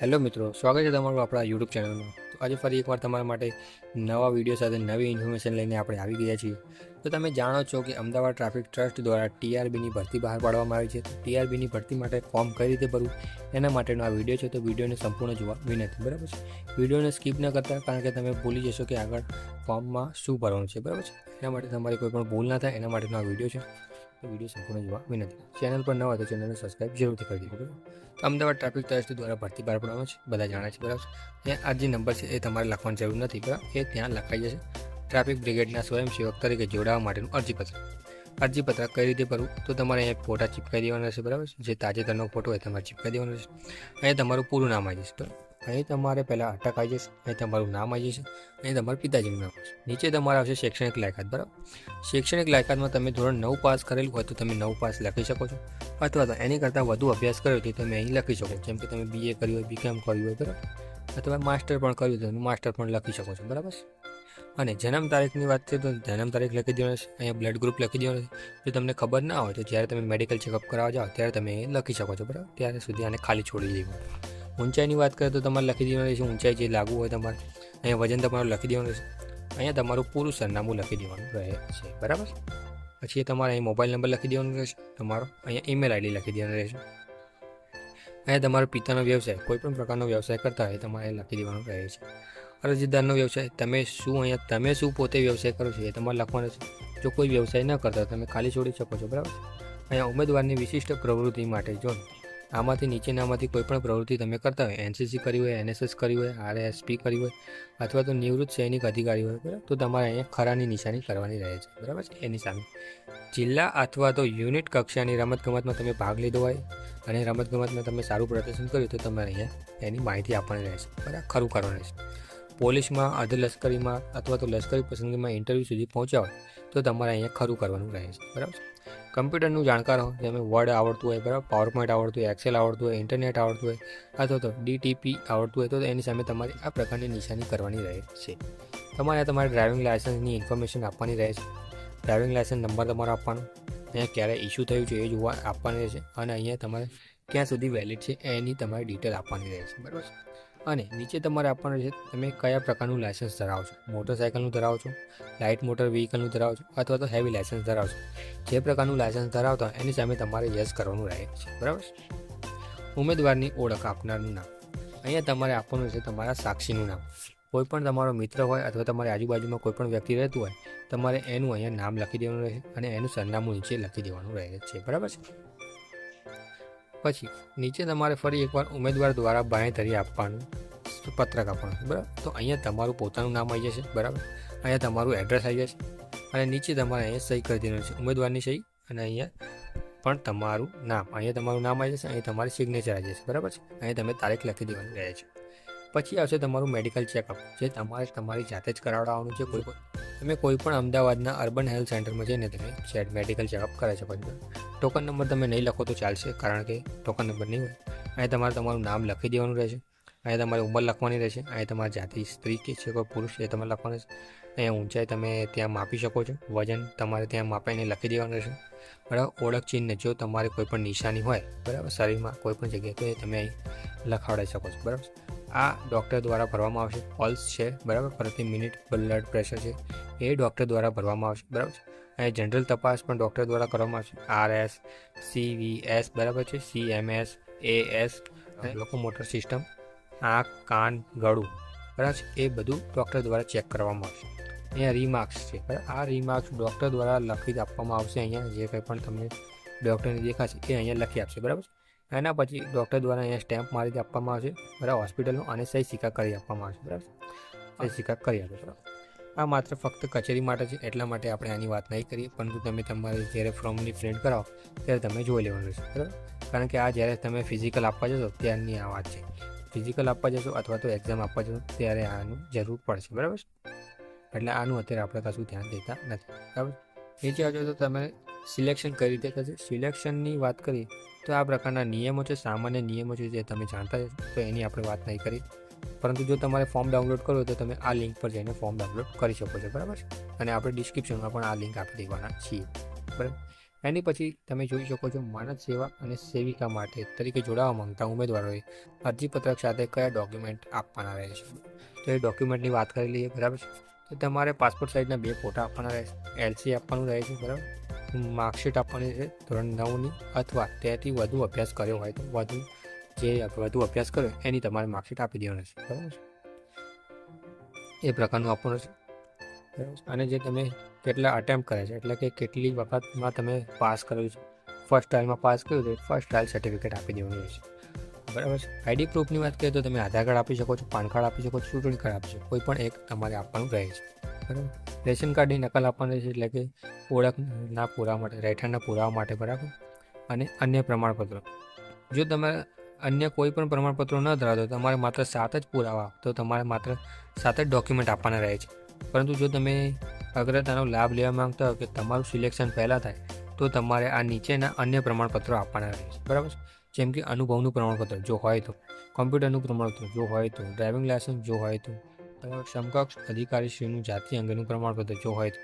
Hello મિત્રો, સ્વાગત છે તમારું આપણા યુટ્યુબ ચેનલમાં. તો આજે ફરી એકવાર તમારા માટે નવા વીડિયો સાથે નવી ઇન્ફોર્મેશન લઈને આપણે આવી ગયા છીએ. તો તમે જાણો છો કે અમદાવાદ ટ્રાફિક ટ્રસ્ટ દ્વારા ટીઆરબીની ભરતી બહાર પાડવામાં આવી છે. તો ટીઆરબીની ભરતી માટે ફોર્મ કઈ રીતે ભરવું, એના માટેનો આ વીડિયો છે. તો વિડીયોને સંપૂર્ણ જોવા વિનંતી, બરાબર છે? વિડીયોને સ્કીપ ન કરતા, કારણ કે તમે ભૂલી જશો કે આગળ ફોર્મમાં શું ભરવાનું છે, બરાબર છે? એના માટે તમારી કોઈ પણ ભૂલ ના થાય, એના માટેનો આ વીડિયો છે. તો વીડિયો સંપૂર્ણ જોવા વિનંતી. ચેનલ પર ન હોય તો ચેનલને સબસ્ક્રાઇબ જરૂરથી કરી દીધું બરાબર? અમદાવાદ ટ્રાફિક ટ્રસ્ટ દ્વારા ભરતી બહાર પાડવામાં છે, બધા જાણે છે, બરાબર? ત્યાં આ જે નંબર છે એ તમારે લખવાની જરૂર નથી, બરાબર? એ ત્યાં લખાઈ જશે. ટ્રાફિક બ્રિગેડના સ્વયંસેવક તરીકે જોડાવા માટેનું અરજીપત્ર. અરજીપત્ર કઈ રીતે ભરવું? તો તમારે અહીંયા ફોટા ચીપકાઈ દેવાના રહેશે, બરાબર? જે તાજેતરનો ફોટો હોય તમારે ચીપકાઈ દેવાનો રહેશે. અહીંયા તમારું પૂરું નામ આવી જશે, બરાબર? અહીં તમારે પહેલાં અટક આવી જશે અહીં તમારું નામ આવી જશે અહીં તમારું પિતાજીનું નામ નીચે તમારે આવશે શૈક્ષણિક લાયકાત, બરાબર? શૈક્ષણિક લાયકાતમાં તમે ધોરણ નવ પાસ કરેલું હોય તો તમે નવ પાસ લખી શકો છો. અથવા તો એની કરતાં વધુ અભ્યાસ કર્યો તો તમે અહીં લખી શકો જેમ કે તમે બીએ કર્યું હોય બીકેમ કર્યું હોય, બરાબર? અથવા માસ્ટર પણ કર્યું તો માસ્ટર પણ લખી શકો છો, બરાબર? અને જન્મ તારીખની વાત છે તો જન્મ તારીખ લખી દેવાની છે અહીંયા બ્લડ ગ્રુપ લખી દેવાનું છે જો તમને ખબર ના હોય તો જ્યારે તમે મેડિકલ ચેકઅપ કરાવવા જાઓ, ત્યારે તમે લખી શકો છો, બરાબર? ત્યારે સુધી આને ખાલી છોડી દેવું ઊંચાઈની વાત કરીએ તો તમારે લખી દેવાનું રહેશે, ઊંચાઈ જે લાગુ હોય તમારે. અહીંયા વજન તમારું લખી દેવાનું રહેશે. અહીંયા તમારું પૂરું સરનામું લખી દેવાનું રહે છે, બરાબર? પછી તમારે અહીં મોબાઈલ નંબર લખી દેવાનો રહેશે, તમારો અહીંયા ઈમેલ આઈડી લખી દેવાનો રહેશે. અહીંયા તમારો પિતાનો વ્યવસાય, કોઈ પણ પ્રકારનો વ્યવસાય કરતા હોય તમારે લખી દેવાનું રહે છે. અરજદારનો વ્યવસાય, તમે શું અહીંયા, તમે શું પોતે વ્યવસાય કરો છો એ તમારે લખવાનું છે જો કોઈ વ્યવસાય ન કરતા તમે ખાલી છોડી શકો છો, બરાબર? અહીંયા ઉમેદવારની વિશિષ્ટ પ્રવૃત્તિ માટે જો આમાંથી નીચેનામાંથી કોઈ પણ પ્રવૃત્તિ તમે કરતા હોય એનસીસી કરી હોય એનએસએસ કરી હોય આરએસપી કરી હોય, અથવા તો નિવૃત્ત સૈનિક અધિકારી હોય, બરાબર? તો તમારે અહીંયા ખરાની નિશાની કરવાની રહે છે, બરાબર છે? એની સામે. જિલ્લા અથવા તો યુનિટ કક્ષાની રમતગમતમાં તમે ભાગ લીધો હોય અને રમતગમતમાં તમે સારું પ્રદર્શન કર્યું, તો તમારે અહીંયા એની માહિતી આપવાની રહેશે બરાબર? ખરું કરવાનું રહેશે પોલીસમાં અર્ધ લશ્કરીમાં અથવા તો લશ્કરી પસંદગીમાં ઇન્ટરવ્યૂ સુધી પહોંચ્યા હોય, તો તમારે અહીંયા ખરું કરવાનું રહે છે, બરાબર કમ્પ્યુટરનું જાણકાર હો, જેમ વર્ડ આવડતું હોય, બરાબર? પાવર પોઈન્ટ આવડતું હોય એક્સેલ આવડતું હોય ઇન્ટરનેટ આવડતું હોય, અથવા તો ડીટીપી આવડતું હોય, તો એની સામે તમારે આ પ્રકારની નિશાની કરવાની રહે છે. તમારે તમારે ડ્રાઇવિંગ લાયસન્સની ઇન્ફોર્મેશન આપવાની રહે છે. ડ્રાઇવિંગ લાયસન્સ નંબર તમારો આપવાનો. અહીંયા ક્યારે ઇસ્યુ થયું છે એ જોવા આપવાની રહેશે અને અહીંયા તમારે ક્યાં સુધી વેલિડ છે એની તમારે ડિટેલ આપવાની રહે છે, બરાબર અને નીચે તમારે આપવાનું છે, તમે કયા પ્રકારનું લાયસન્સ ધરાવો છો? મોટરસાયકલનું ધરાવો છો? લાઇટ મોટર વ્હીકલનું ધરાવો છો? અથવા તો હેવી લાયસન્સ ધરાવો છો? જે પ્રકારનું લાયસન્સ ધરાવતા એની સામે તમારે યસ કરવાનું રહે છે. બરાબર ઉમેદવારની ઓળખ આપનારનું નામ. અહીંયા તમારે આપવાનું છે તમારા સાક્ષીનું નામ. કોઈ પણ તમારો મિત્ર હોય અથવા તમારી આજુબાજુમાં કોઈ પણ વ્યક્તિ રહેતું હોય, તમારે એનું અહીંયા નામ લખી દેવાનું રહેશે અને એનું સરનામું નીચે લખી દેવાનું રહે છે. બરાબર છે? પછી નીચે તમારે ફરી એકવાર ઉમેદવાર દ્વારા બાંહેધરી આપવાનું પત્રક આપવાનું, બરાબર? તો અહીંયા તમારું પોતાનું નામ આવી જશે, બરાબર? અહીંયા તમારું એડ્રેસ આવી જશે અને નીચે તમારે અહીંયા સહી કરી દેવાનું છે, ઉમેદવારની સહી અને અહીંયા પણ તમારું નામ, અહીંયા તમારું નામ આવી જશે, અહીંયા તમારી સિગ્નેચર આવી જશે, બરાબર છે? અહીંયા તમે તારીખ લખી દેવાની રહે છે. પછી આવશે તમારું મેડિકલ ચેકઅપ જે તમારે તમારી જાતે જ કરાવડાવવાનું છે કોઈ પણ. તમે કોઈ પણ અમદાવાદના અર્બન હેલ્થ સેન્ટરમાં જઈને તમે ચેટ મેડિકલ ચેકઅપ કરાવી શકો છો. ટોકન નંબર તમે નહીં લખો તો ચાલશે, કારણ કે ટોકન નંબર નહીં હોય. અહીં તમારે તમારું નામ લખી દેવાનું રહેશે. અહીંયા તમારી ઉંમર લખવાની રહેશે. અહીંયા તમારી જાતિ, સ્ત્રી કે છે કોઈ પુરુષ એ તમારે લખવાનું છે અહીંયા ઊંચાઈ તમે ત્યાં માપી શકો છો. વજન તમારે ત્યાં માપીને લખી દેવાનું રહેશે. બરાબર? ઓળખ ચિહ્ન જો તમારે કોઈ પણ નિશાની હોય, બરાબર? શરીરમાં કોઈ પણ જગ્યાએ તો એ તમે અહીં લખાવડાવી શકો છો. બરાબર? આ ડૉક્ટર દ્વારા ભરવામાં આવશે. પલ્સ છે બરાબર? પ્રતિ મિનિટ બ્લડ પ્રેશર છે. એ ડૉક્ટર દ્વારા ભરવામાં આવશે બરાબર છે? અહીં જનરલ તપાસ પણ ડૉક્ટર દ્વારા કરવામાં આવશે. R S C V S બરાબર છે? C M S A S લોકો મોટર સિસ્ટમ આંખ કાન ગળું બરાબર છે? એ બધું ડૉક્ટર દ્વારા ચેક કરવામાં આવશે. અહીંયા રીમાર્ક્સ છે બરાબર? આ રીમાર્ક્સ ડૉક્ટર દ્વારા લખી આપવામાં આવશે અહીંયા. જે કંઈ પણ તમને ડૉક્ટરને દેખાશે એ અહીંયા લખી આપશે બરાબર એના પછી ડૉક્ટર દ્વારા અહીંયા સ્ટેમ્પ મારી આપવામાં આવશે બરાબર હોસ્પિટલનું અને સહી સિક્કા કરી આપવામાં આવશે બરાબર? સહી સિક્કા કરી આપે બરાબર? આ માત્ર ફક્ત કચેરી માટે છે એટલા માટે આપણે આની વાત નહીં કરીએ પરંતુ તમે તમારે જ્યારે ફોર્મની પ્રિન્ટ કરાવો ત્યારે તમે જોઈ લેવાનું છે બરાબર? કારણ કે આ જ્યારે તમે ફિઝિકલ આપવા જશો ત્યારની આ વાત છે. ફિઝિકલ આપવા જશો અથવા તો એક્ઝામ આપવા જશો ત્યારે આનું જરૂર પડશે બરાબર એટલે આનું અત્યારે આપણે કશું ધ્યાન દેતા નથી બરાબર? નીચે આવજો તો તમે સિલેક્શન કઈ રીતે થશે? સિલેક્શનની વાત કરીએ, તો આ પ્રકારના નિયમો છે, સામાન્ય નિયમો છે, જે તમે જાણતા છો તો એની આપણે વાત નહીં કરી પરંતુ જો તમારે ફોર્મ ડાઉનલોડ કરવું તો તમે આ લિંક પર જઈને ફોર્મ ડાઉનલોડ કરી શકો છો, બરાબર છે? અને આપણે ડિસ્ક્રિપ્શનમાં પણ આ લિંક આપી દેવાના છીએ, બરાબર? એની પછી તમે જોઈ શકો છો માનદ સેવા અને સેવિકા માટે તરીકે જોડાવા માંગતા ઉમેદવારોએ અરજીપત્રક સાથે કયા ડોક્યુમેન્ટ આપવાના રહે છે? તો એ ડોક્યુમેન્ટની વાત કરી લઈએ, બરાબર છે? તો તમારે પાસપોર્ટ સાઇઝના બે ફોટા આપવાના રહે છે એલસી આપવાનું રહે છે, બરાબર? માર્કશીટ આપવાની છે, ધોરણ નવની અથવા તેથી વધુ અભ્યાસ કર્યો હોય તો વધુ જે વધુ અભ્યાસ કર્યો એની તમારે માર્કશીટ આપી દેવાની છે, બરાબર છે? એ પ્રકારનું આપવાનું છે અને જે તમે કેટલા અટેમ્પ કરે છે, એટલે કે કેટલી વખતમાં તમે પાસ કર્યું છે? ફર્સ્ટ ટ્રાયલમાં પાસ કર્યું છે ફર્સ્ટ ટ્રાયલ સર્ટિફિકેટ આપી દેવાનું હોય છે, બરાબર છે? આઈડી પ્રૂફની વાત કરીએ તો તમે આધાર કાર્ડ આપી શકો છો, પાન કાર્ડ આપી શકો છો, ચૂંટણી કાર્ડ આપી શકો કોઈ પણ એક તમારે આપવાનું રહે છે, બરાબર? રેશન કાર્ડની નકલ આપવાની છે એટલે કે ઓળખના પુરાવા માટે, રહેઠાણના પુરાવા માટે, બરાબર? અને અન્ય પ્રમાણપત્રો. જો તમે અન્ય કોઈ પણ પ્રમાણપત્રો ન ધરાવતો તમારે માત્ર સાત જ પુરાવા તો તમારે માત્ર સાત જ ડોક્યુમેન્ટ આપવાના રહે છે. પરંતુ જો તમે અગ્રતાનો લાભ લેવા માંગતા હો કે તમારું સિલેક્શન પહેલાં થાય, તો તમારે આ નીચેના અન્ય પ્રમાણપત્રો આપવાના રહે છે, બરાબર? જેમ કે અનુભવનું પ્રમાણપત્ર જો હોય તો, કોમ્પ્યુટરનું પ્રમાણપત્ર જો હોય તો, ડ્રાઇવિંગ લાયસન્સ જો હોય તો સમકક્ષ અધિકારીશ્રીનું જાતિ અંગેનું પ્રમાણપત્ર જો હોય તો.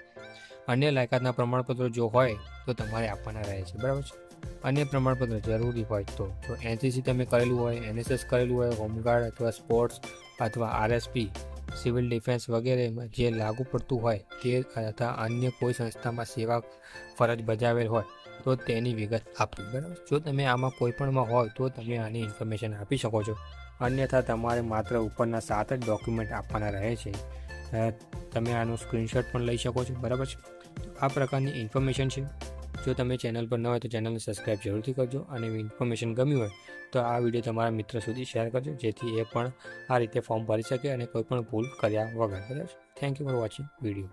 અન્ય લાયકાતના પ્રમાણપત્રો જો હોય તો તમારે આપવાના રહે છે, બરાબર છે? અન્ય પ્રમાણપત્ર જરૂરી હોય તો જો એનસીસી તમે કરેલું હોય, એનએસએસ કરેલું હોય, હોમગાર્ડ અથવા સ્પોર્ટ્સ અથવા આરએસપી, સિવિલ ડિફેન્સ વગેરે જે લાગુ પડતું હોય તે તથા અન્ય કોઈ સંસ્થામાં સેવા ફરજ બજાવેલ હોય તો તેની વિગત આપવી, બરાબર જો તમે આમાં કોઈ પણમાં હોય તો તમે આની ઇન્ફોર્મેશન આપી શકો છો. અન્યથા તમારે માત્ર ઉપરના સાત જ ડોક્યુમેન્ટ આપવાના રહે છે. તમે આનું સ્ક્રીનશોટ પણ લઈ શકો છો, બરાબર છે? આ પ્રકારની ઇન્ફોર્મેશન છે. જો તમે ચેનલ પર ન હોય તો ચેનલને સબસ્ક્રાઈબ જરૂરથી કરજો અને ઇન્ફોર્મેશન ગમ્યું હોય તો આ વીડિયો તમારા મિત્ર સુધી શેર કરજો, જેથી એ પણ આ રીતે ફોર્મ ભરી શકે અને કોઈ પણ ભૂલ કર્યા વગર, બરાબર thank you for watching video